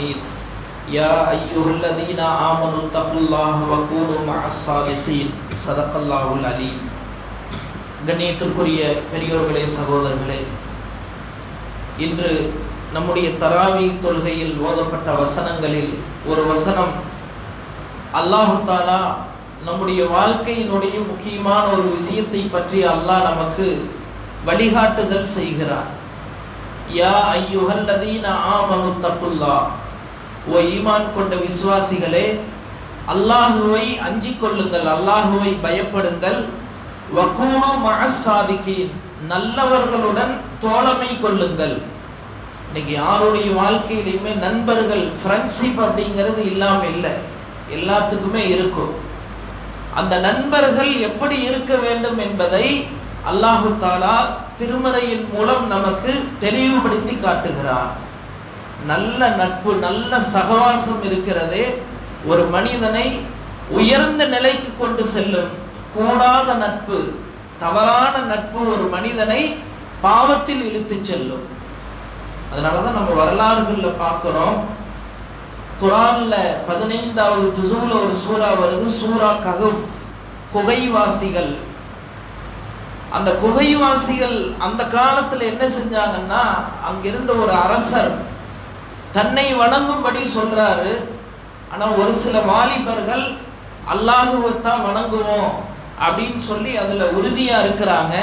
حميد يا أيها الذين آمنوا اتقوا الله وكونوا مع الصادقين صدق الله العليم கண்ணியத்திற்குரிய பெரியோர்களே சகோதரர்களே இன்று நம்முடைய தராவி தொழுகையில் ஓதப்பட்ட வசனங்களில் ஒரு வசனம் அல்லாஹு தாலா நம்முடைய வாழ்க்கையினுடைய முக்கியமான ஒரு விஷயத்தை பற்றி அல்லாஹ் நமக்கு வழிகாட்டுதல் செய்கிறார் யா ஐயுஹல்லதீன ஆமனு தக்குல்லா ஓ ஈமான் கொண்ட விசுவாசிகளே அல்லாஹுவை அஞ்சிக் கொள்ளுங்கள் அல்லாஹுவை பயப்படுங்கள். வக்கூனு மகசாதிக்கீன் நல்லவர்களுடன் தோழமை கொள்ளுங்கள். இன்னைக்கு யாருடைய வாழ்க்கையிலையுமே நண்பர்கள் ஃப்ரெண்ட்ஷிப் அப்படிங்கிறது இல்லாமல் இல்லை. எல்லாத்துக்குமே இருக்கும். அந்த நண்பர்கள் எப்படி இருக்க வேண்டும் என்பதை அல்லாஹு தாலா திருமறையின் மூலம் நமக்கு தெளிவுபடுத்தி காட்டுகிறார். நல்ல நட்பு நல்ல சகவாசம் இருக்கிறதே ஒரு மனிதனை உயர்ந்த நிலைக்கு கொண்டு செல்லும் கூடாத நட்பு தவறான நட்பு ஒரு மனிதனை பாவத்தில் இழுத்து செல்லும். அதனால தான் நம்ம வரலாறுகளில் பார்க்குறோம். குரான்ல பதினைந்தாவது ஜுசூல ஒரு சூறா வருது சூரா ககுஃப் குகைவாசிகள். அந்த குகைவாசிகள் அந்த காலத்துல என்ன செஞ்சாங்கன்னா அங்கிருந்த ஒரு அரசர் தன்னை வணங்கும்படி சொல்றாரு. ஆனால் ஒரு சில வாலிபர்கள் அல்லாஹுவைத்தான் வணங்குவோம் அப்படின்னு சொல்லி அதில் உறுதியாக இருக்கிறாங்க.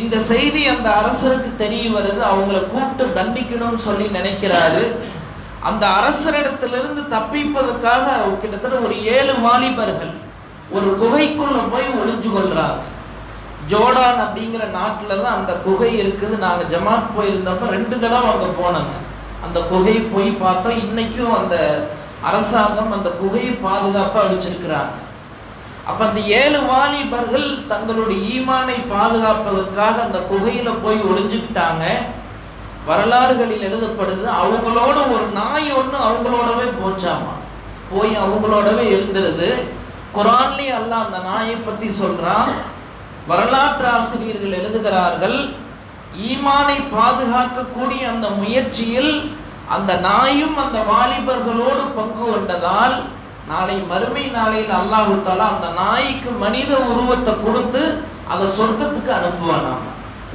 இந்த செய்தி அந்த அரசருக்கு தெரிய வருது. அவங்கள கூப்பிட்டு தண்டிக்கணும்னு சொல்லி நினைக்கிறாரு. அந்த அரசரிடத்திலிருந்து தப்பிப்பதற்காக கிட்டத்தட்ட ஒரு ஏழு வாலிபர்கள் ஒரு குகைக்குள்ள போய் ஒளிஞ்சு கொள்றாங்க. ஜோர்டான் அப்படிங்கிற நாட்டில் தான் அந்த குகை இருக்குது. நாங்கள் ஜமாத் போயிருந்தப்ப ரெண்டு தடவை அங்கே போனாங்க. அந்த குகையை போய் பார்த்தோம். இன்னைக்கும் அந்த அரசாங்கம் அந்த குகையை பாதுகாப்பாக வச்சிருக்கிறாங்க அப்போ அந்த ஏழு வாலிபர்கள் தங்களுடைய ஈமானை பாதுகாப்பதற்காக அந்த குகையில போய் ஒளிஞ்சுக்கிட்டாங்க. வரலாறுகளில் எழுதப்படுது அவங்களோட ஒரு நாய் ஒன்று அவங்களோடவே போச்சாமா? போய் அவங்களோடவே இருந்துருது குரான்லேயே அல்ல அந்த நாயை பற்றி சொல்கிறான் வரலாற்று ஆசிரியர்கள் எழுதுகிறார்கள் ஈமானை பாதுகாக்கக்கூடிய அந்த முயற்சியில் அந்த நாயும் அந்த வாலிபர்களோடு பங்கு கொண்டதால் நாளை மறுமை நாளையில் அல்லாஹு தாலா அந்த நாய்க்கு மனித உருவத்தை கொடுத்து அதை சொர்க்கத்துக்கு அனுப்புவானாம்.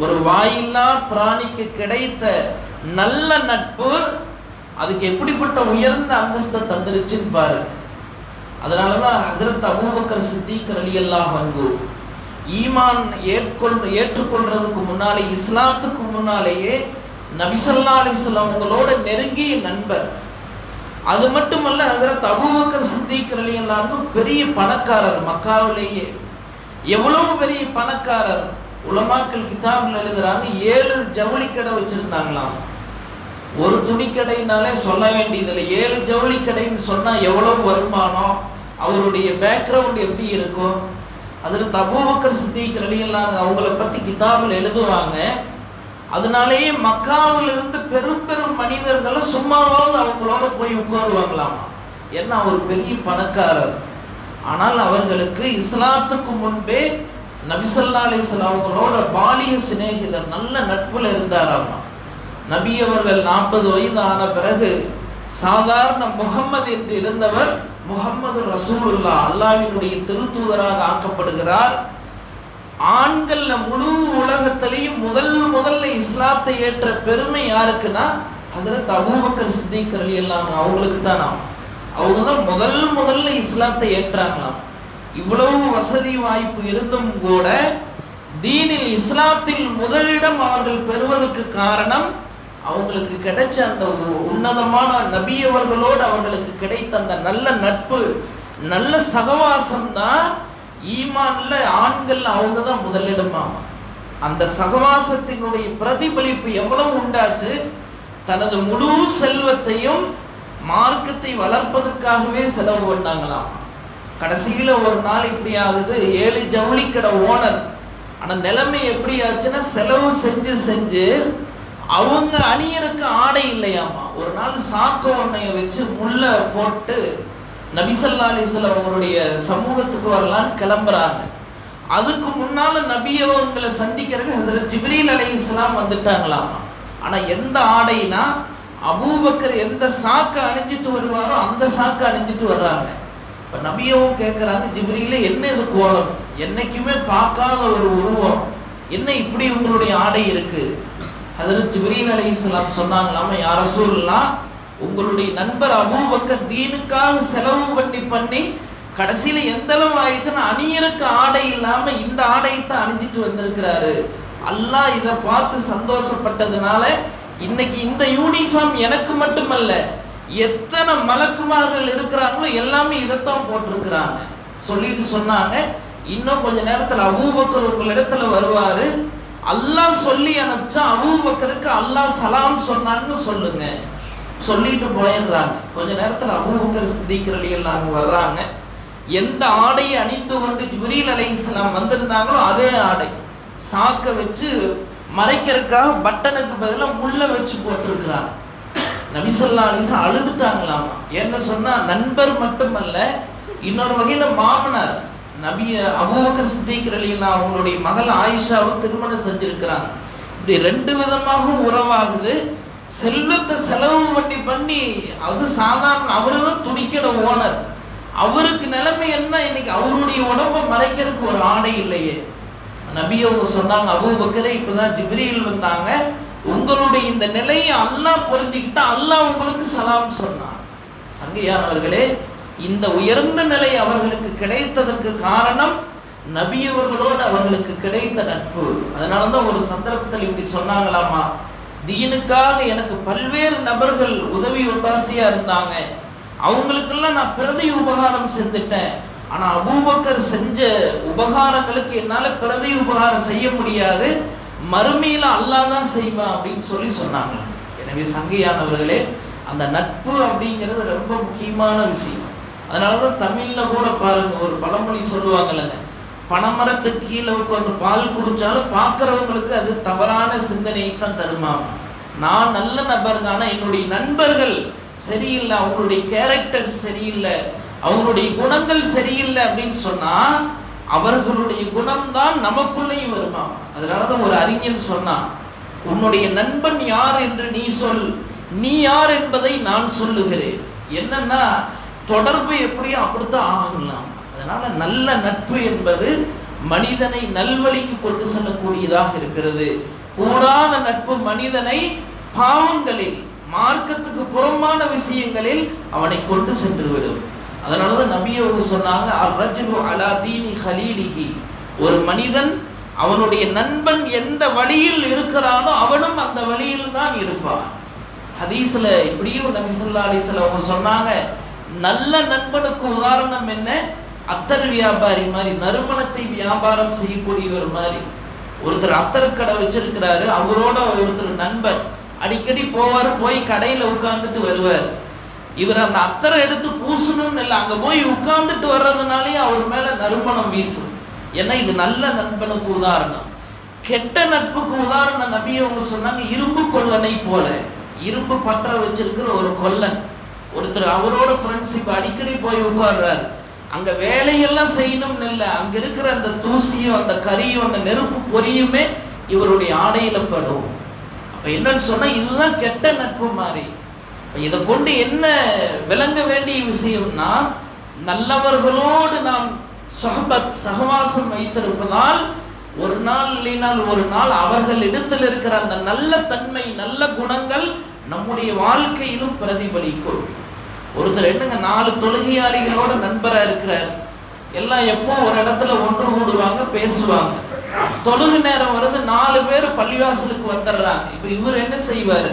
ஒரு வாயில்லா பிராணிக்கு கிடைத்த நல்ல நட்பு அதுக்கு எப்படிப்பட்ட உயர்ந்த அந்தஸ்தை தந்துருச்சுன்னு பாருங்க. அதனால தான் ஹசரத் அபூபக்கர் சித்திக் அலி அல்லாஹ் வன்கு ஈமான் ஏற்கொள் ஏற்றுக்கொள்றதுக்கு முன்னாலே இஸ்லாத்துக்கு முன்னாலேயே நபிசல்லா அலிஸ்லாம் அவங்களோட நெருங்கிய நண்பர். அது மட்டுமல்ல ஹசரத் அபூபக்கர் சித்திக்கிறலி எல்லாருக்கும் பெரிய பணக்காரர் மக்காவிலேயே. எவ்வளோ பெரிய பணக்காரர். உலமாக்கள் கிதாபில் எழுதுறாங்க ஏழு ஜவுளி கடை வச்சுருந்தாங்களாம். ஒரு துணிக்கடைனாலே சொல்ல வேண்டியதில்லை. ஏழு ஜவுளி கடைன்னு சொன்னால் எவ்வளோ வருமானம்? அவருடைய பேக்ரவுண்ட் எப்படி இருக்கும்? அதில் தபூபக்கர் சித்திக் அலியல்லாங்க அவங்கள பற்றி கிதாபில் எழுதுவாங்க. அதனாலேயே மக்காவிலிருந்து பெரும் பெரும் மனிதர்களை சும்மாவாவது அவங்களோட போய் உட்காருவாங்களாமா? ஏன்னா அவர் பெரிய பணக்காரர். ஆனால் அவர்களுக்கு இஸ்லாத்துக்கு முன்பே நபிசல்லா அலிஸ்லாம் அவங்களோட பாலிய சிநேகிதர் நல்ல நட்புல இருந்தாராமா? நபி அவர்கள் நாற்பது வயது ஆன பிறகு சாதாரண முகம்மது என்று இருந்தவர் முகம்மது ரசூலுல்லா அல்லாவினுடைய திருத்தூதராக ஆக்கப்படுகிறார். ஆண்கள்ல முழு உலகத்திலையும் முதல் முதல்ல இஸ்லாத்தை ஏற்ற பெருமை யாருக்குன்னா ஹசரத் அபூபக்கர் சித்திக் அலி எல்லாம் அவங்களுக்கு தான் அவங்க தான் முதல் முதல்ல இஸ்லாத்தை ஏற்றாங்களாம். இவ்வளவு வசதி வாய்ப்பு இருந்தும் கூட தீனில் இஸ்லாத்தில் முதலிடம் அவர்கள் பெறுவதற்கு காரணம் அவங்களுக்கு கிடைச்ச அந்த உன்னதமான நபியவர்களோடு அவர்களுக்கு கிடைத்த அந்த நல்ல நட்பு நல்ல சகவாசம் தான் ஈமான்ல ஆண்கள் அவங்க தான் முதலிடமாம். அந்த சகவாசத்தினுடைய பிரதிபலிப்பு எவ்வளவு உண்டாச்சு? தனது முழு செல்வத்தையும் மார்க்கத்தை வளர்ப்பதற்காகவே செலவு பண்ணாங்களாம். கடைசியில் ஒரு நாள் இப்படி ஆகுது ஏழு ஜவுளி கடை ஓனர். ஆனால் நிலைமை எப்படி ஆச்சுன்னா செலவு செஞ்சு செஞ்சு அவங்க அணியருக்கு ஆடை இல்லையாமா? ஒரு நாள் சாக்கு ஒன்னைய வச்சு முள்ள போட்டு நபிசல்லா அலிசல் அவங்களுடைய சமூகத்துக்கு வரலான்னு கிளம்புறாங்க. அதுக்கு முன்னால நபி அவங்களை சந்திக்கிறதுக்கு ஹசரத் ஜிப்ரீல் அலி இஸ்லாம் வந்துட்டாங்களாமா? ஆனா எந்த ஆடைனா அபூபக்கர் எந்த சாக்கை அணிஞ்சிட்டு வருவாரோ அந்த சாக்கை அணிஞ்சிட்டு வர்றாங்க. இப்போ நபியவும் கேட்குறாங்க ஜிப்ரியில என்ன இது கோலம்? என்னைக்குமே பார்க்காத ஒரு உருவம். என்ன இப்படி உங்களுடைய ஆடை இருக்குது ஹதரத் ஜிப்ரீன் அலி இஸ்லாம் சொன்னாங்களாமா யார சொல்லலாம் உங்களுடைய நண்பர் அபூபக்கர் தீனுக்காக செலவு பண்ணி பண்ணி கடைசியில் எந்த அளவு ஆயிடுச்சுன்னா அணியருக்கு ஆடை இல்லாமல் இந்த ஆடையை தான் அணிஞ்சிட்டு வந்திருக்கிறாரு. அல்லாஹ் இதை பார்த்து சந்தோஷப்பட்டதுனால இன்னைக்கு இந்த யூனிஃபார்ம் எனக்கு மட்டுமல்ல எத்தனை மலக்குமார்கள் இருக்கிறாங்களோ எல்லாமே இதைத்தான் போட்டிருக்கிறாங்க. சொல்லிட்டு சொன்னாங்க. இன்னும் கொஞ்ச நேரத்தில் அபூபக்கர் உங்களிடத்துல வருவாரு. அல்லாஹ் சொல்லி அனுப்பிச்சா அபூபக்கருக்கு அல்லாஹ் சலாம் சொன்னான்னு சொல்லுங்க. சொல்லிட்டு போயிடுறாங்க. கொஞ்ச நேரத்தில் அபூபக்கர் சித்திக்கிறலி எல்லாம் வர்றாங்க. எந்த ஆடையை அணிந்து கொண்டு ஜிப்ரீல் சலாம் வந்திருந்தாங்களோ அதே ஆடை. சாக்க வச்சு மறைக்கிறதுக்காக பட்டனுக்கு பதிலாக முள்ள வச்சு போட்டிருக்கிறாங்க. நபிசல்லா அலிஸ்லாம் அழுதுட்டாங்களாமா? என்ன சொன்னா நண்பர் மட்டுமல்ல இன்னொரு வகையில மாமனார். நபிய அபூபக்கர் சித்திக் அவங்களுடைய மகள் ஆயிஷாவை திருமணம் செஞ்சிருக்கிறாங்க. இப்படி ரெண்டு விதமாக உறவாகுது. செல்வத்தை செலவு பண்ணி பண்ணி அது சாதாரண அவரு தான் துணிக்கிற ஓனர். அவருக்கு நிலைமை என்ன? இன்னைக்கு அவருடைய உடம்பை மறைக்கிறதுக்கு ஒரு ஆடை இல்லையே. நபி அவங்க சொன்னாங்க அபூபக்கரே இப்பதான் ஜிப்ரியில் வந்தாங்க. உங்களுடைய இந்த நிலையை அல்லாஹ் பொருந்திக்கிட்டா அல்லாஹ் உங்களுக்கு சலாம் சொன்னான். சங்கையானவர்களே இந்த உயர்ந்த நிலை அவர்களுக்கு கிடைத்ததற்கு காரணம் நபியவர்களோடு அவர்களுக்கு கிடைத்த நட்பு. அதனால தான் ஒரு சந்தர்ப்பத்தில் இப்படி சொன்னாங்களாமா? தீனுக்காக எனக்கு பல்வேறு நபர்கள் உதவி ஒத்தாசையாக இருந்தாங்க. அவங்களுக்கெல்லாம் நான் பிரதி உபகாரம் செஞ்சுட்டேன். ஆனால் அபூபக்கர் செஞ்ச உபகாரங்களுக்கு என்னால் பிரதி உபகாரம் செய்ய முடியாது. மறுமையில் அல்லா தான் செய்வான் அப்படின்னு சொல்லி சொன்னாங்க. எனவே சங்கையானவர்களே அந்த நட்பு அப்படிங்கிறது ரொம்ப முக்கியமான விஷயம். அதனால தான் தமிழில் கூட பாருங்க ஒரு பழமொழி சொல்லுவாங்கல்லங்க. பனைமரத்துக்கு கீழே உட்காந்து பால் குடித்தாலும் பார்க்குறவங்களுக்கு அது தவறான சிந்தனையை தான் தருமாம். நான் நல்ல நபருங்க ஆனால் என்னுடைய நண்பர்கள் சரியில்லை அவங்களுடைய கேரக்டர் சரியில்லை அவங்களுடைய குணங்கள் சரியில்லை அப்படின்னு சொன்னால் அவர்களுடைய குணம்தான் நமக்குள்ளேயும் வருமா அதனால தான் ஒரு அறிஞன் சொன்னான் உன்னுடைய நண்பன் யார் என்று நீ சொல். நீ யார் என்பதை நான் சொல்லுகிறேன். என்னன்னா தொடர்பு எப்படியோ அப்படித்தான் ஆகலாம் அதனால நல்ல நட்பு என்பது மனிதனை நல்வழிக்கு கொண்டு செல்லக்கூடியதாக இருக்கிறது. கூடாத நட்பு மனிதனை பாவங்களில் மார்க்கத்துக்கு புறம்பான விஷயங்களில் அவனை கொண்டு சென்று விடும் அதனாலதான் நபி சொன்னாங்க அர் அலா தீனி ஹலீலிஹி. ஒரு மனிதன் அவனுடைய நண்பன் எந்த வழியில் இருக்கிறானோ அவனும் அந்த வழியில் தான் இருப்பான். ஹதீஸ்ல இப்படியும் நபி சொல்லா அலிஸ்ல அவங்க சொன்னாங்க நல்ல நண்பனுக்கு உதாரணம் என்ன? அத்தர் வியாபாரி மாதிரி நறுமணத்தை வியாபாரம் செய்யக்கூடியவர் மாதிரி. ஒருத்தர் அத்தர் கடை வச்சிருக்கிறாரு அவரோட ஒருத்தர் நண்பர். அடிக்கடி போவார் போய் கடையில் உட்காந்துட்டு வருவார். இவர் அந்த அத்தரை எடுத்து பூசணும்னு இல்லை அங்கே போய் உட்காந்துட்டு வர்றதுனாலேயே அவர் மேலே நறுமணம் வீசும். ஏன்னா இது நல்ல நண்பனுக்கு உதாரணம். கெட்ட நட்புக்கு உதாரணம் நபி அவங்க சொன்னாங்க இரும்பு கொல்லனை போல. இரும்பு பற்ற வச்சிருக்கிற ஒரு கொல்லன். ஒருத்தர் அவரோட ஃப்ரெண்ட்ஷிப் அடிக்கடி போய் உட்கார்றார். அங்க வேலையெல்லாம் செய்யணும்னு இல்லை. அங்க இருக்கிற அந்த தூசியும் அந்த கரியும் அந்த நெருப்பு பொரியுமே இவருடைய ஆடையில படும். அப்ப என்னன்னு சொன்னா இதுதான் கெட்ட நட்பு மாதிரி. இதை கொண்டு என்ன விளங்க வேண்டிய விஷயம்னா நல்லவர்களோடு நாம் சொஹபத் சகவாசம் வைத்திருப்பதால் ஒரு நாள் இல்லைனால் ஒரு நாள் அவர்கள் இடத்தில் இருக்கிற அந்த நல்ல தன்மை நல்ல குணங்கள் நம்முடைய வாழ்க்கையிலும் பிரதிபலிக்கும். ஒருத்தர் என்னங்க நாலு தொழுகையாளிகளோட நண்பராக இருக்கிறார்? எல்லாம் எப்போ ஒரு இடத்துல ஒன்று கூடுவாங்க பேசுவாங்க. தொழுகு நேரம் வருது நாலு பேர் பள்ளிவாசலுக்கு வந்துடுறாங்க. இப்போ இவர் என்ன செய்வார்?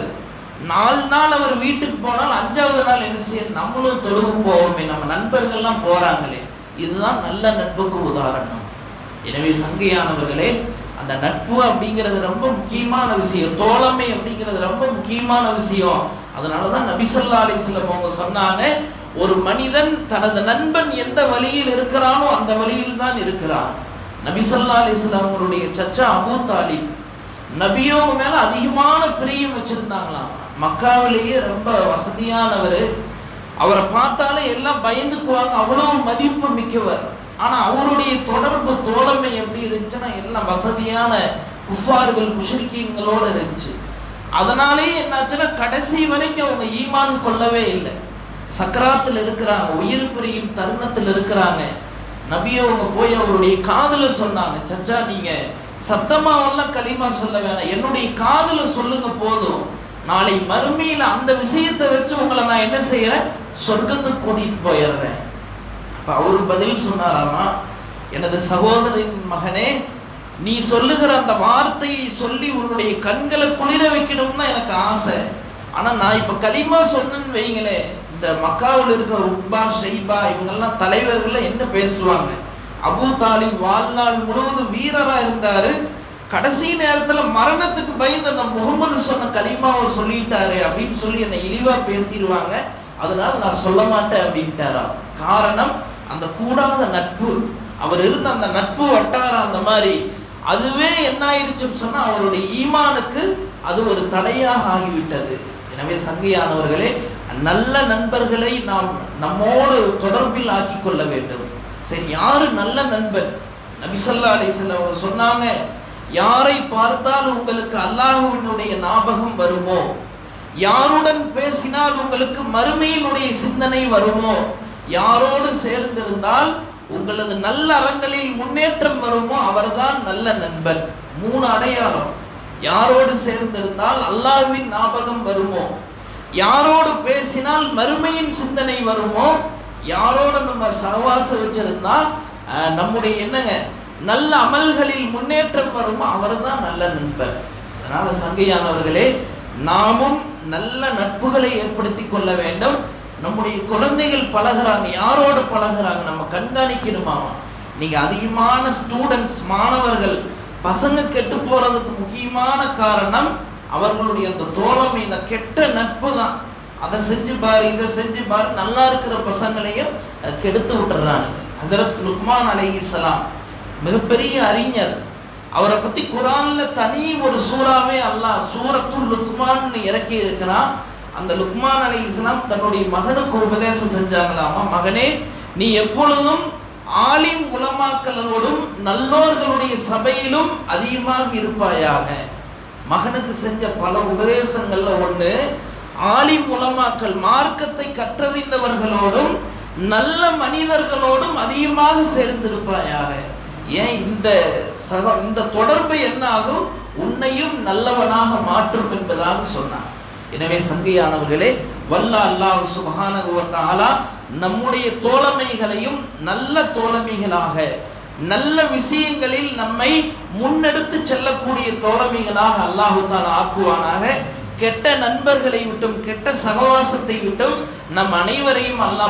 நாலு நாள் அவர் வீட்டுக்கு போனால் அஞ்சாவது நாள் என்ன செய்ய? நம்மளும் தொழுகு போவோமே நம்ம நண்பர்கள்லாம் போகிறாங்களே இதுதான் நல்ல நட்புக்கு உதாரணம். எனவே சங்கையானவர்களே அந்த நட்பு அப்படிங்கிறது ரொம்ப முக்கியமான விஷயம். தோழமை அப்படிங்கிறது ரொம்ப முக்கியமான விஷயம். அதனால தான் நபிசல்லா அலிஸ்லம் அவங்க சொன்னாங்க ஒரு மனிதன் தனது நண்பன் எந்த வழியில் இருக்கிறானோ அந்த வழியில் தான் இருக்கிறான். நபிசல்லா அலிஸ்லாம் அவங்களுடைய சச்சா அபூ தாலிப் நபியோங்க மேலே அதிகமான பிரியம் வச்சுருந்தாங்களாம். மக்காவிலேயே ரொம்ப வசதியானவர். அவரை பார்த்தாலே எல்லாம் பயந்துக்குவாங்க அவ்வளோ மதிப்பு மிக்கவர். ஆனால் அவருடைய தொடர்பு தோழமை எப்படி இருந்துச்சுன்னா எல்லாம் வசதியான குஃபார்கள் முஷ்ரிக்கீன்களோட இருந்துச்சு. அதனாலேயே என்னாச்சுன்னா கடைசி வரைக்கும் அவங்க ஈமான் கொள்ளவே இல்லை. சக்கராத்தில் இருக்கிறாங்க உயிர் பிரியும் தருணத்தில் இருக்கிறாங்க. நபி அவங்க போய் அவருடைய காதில் சொன்னாங்க சச்சா நீங்கள் சத்தமாவெல்லாம் களிமா சொல்ல வேணாம். என்னுடைய காதில் சொல்லுங்க போதும். நாளை மறுமையில் அந்த விஷயத்தை வச்சு உங்களை நான் என்ன செய்கிறேன் சொர்க்கத்துக்கு கூட்டிகிட்டு போயிடுறேன். அப்போ அவர் பதில் சொன்னாராமா எனது சகோதரின் மகனே நீ சொல்லுகிற அந்த வார்த்தையை சொல்லி உன்னுடைய கண்களை குளிர வைக்கணும்னு தான் எனக்கு ஆசை. ஆனால் நான் இப்போ களிமா சொன்னேன்னு வைங்களேன் இந்த மக்காவில் இருக்கிற உப்பா ஷைபா இவங்கெல்லாம் தலைவர்கள் என்ன பேசுவாங்க? அபு தாலிப் வாழ்நாள் முழுவதும் வீரராக இருந்தார். கடைசி நேரத்தில் மரணத்துக்கு பயந்து அந்த முகமது சொன்ன களிமாவை சொல்லிட்டாரு அப்படின்னு சொல்லி என்னை இழிவாக பேசிடுவாங்க. அதனால நான் சொல்ல மாட்டேன் அப்படின்ட்டாரா? காரணம் அந்த கூடாத நட்பு. அவர் இருந்த அந்த நட்பு வட்டாரம் அந்த மாதிரி அதுவே என்ன ஆயிருச்சுன்னு சொன்னால் அவருடைய ஈமானுக்கு அது ஒரு தடையாக ஆகிவிட்டது. எனவே சங்கையானவர்களே நல்ல நண்பர்களை நாம் நம்மோடு தொடர்பில் ஆக்கி கொள்ள வேண்டும். சரி யாரு நல்ல நண்பன்? நபிசல்லா அலிசல்ல அவங்க சொன்னாங்க யாரை பார்த்தால் உங்களுக்கு அல்லாஹுவினுடைய ஞாபகம் வருமோ? யாருடன் பேசினால் உங்களுக்கு மறுமையினுடைய சிந்தனை வருமோ? யாரோடு சேர்ந்திருந்தால் உங்களது நல்ல அறங்களில் முன்னேற்றம் வருமோ அவர்தான் நல்ல நண்பன். மூணு அடையாளம். யாரோடு சேர்ந்திருந்தால் அல்லாஹ்வின் ஞாபகம் வருமோ? யாரோடு பேசினால் மறுமையின் சிந்தனை வருமோ? யாரோட நம்ம சகவாசம் வச்சிருந்தா நம்முடைய என்னங்க நல்ல அமல்களில் முன்னேற்றம் வருமோ? அவர்தான் நல்ல நண்பர் அதனால சங்கையானவர்களே நாமும் நல்ல நட்புகளை ஏற்படுத்தி கொள்ள வேண்டும். நம்முடைய குழந்தைகள் பழகுறாங்க யாரோட பழகுறாங்க நம்ம கண்காணிக்கணுமா நீங்க அதிகமான ஸ்டூடெண்ட்ஸ் மாணவர்கள் பசங்க கெட்டு போறதுக்கு முக்கியமான காரணம் அவர்களுடைய அந்த தோழமை இந்த கெட்ட நட்பு தான். அதை செஞ்சு பாரு இதை செஞ்சு பாரு நல்லா இருக்கிற பசங்களையும் கெடுத்து விட்டுறானுங்க. ஹசரத் லுக்மான் அலைஹிஸ்ஸலாம் மிகப்பெரிய அறிஞர். அவரை பத்தி குரான்ல தனி ஒரு சூறாவே அல்லாஹ் சூரத்துல் லுக்மான்னு இறக்கி இருக்கிறான். அந்த லுக்மான் அலை இஸ்லாம் தன்னுடைய மகனுக்கு உபதேசம் செஞ்சாங்களாமா? மகனே நீ எப்பொழுதும் ஆலிம் உலமாக்களோடும் நல்லோர்களுடைய சபையிலும் அதிகமாக இருப்பாயாக. மகனுக்கு செஞ்ச பல உபதேசங்கள்ல ஒன்று ஆலிம் உலமாக்கள் மார்க்கத்தை கற்றறிந்தவர்களோடும் நல்ல மனிதர்களோடும் அதிகமாக சேர்ந்திருப்பாயாக. ஏன் இந்த சக இந்த தொடர்பு என்ன ஆகும்? உன்னையும் நல்லவனாக மாற்றும் என்பதாக சொன்னார் எனவே சங்கையானவர்களே வல்ல அல்லாஹ் சுபஹானஹு நம்முடைய தோழமைகளையும் நல்ல தோழமைகளாக நல்ல விஷயங்களில் நம்மை முன்னெடுத்து செல்லக்கூடிய தோழமைகளாக அல்லாஹு தாலா ஆக்குவானாக. கெட்ட நண்பர்களை விட்டும் கெட்ட சகவாசத்தை விட்டும் நம் அனைவரையும் அல்லாஹ்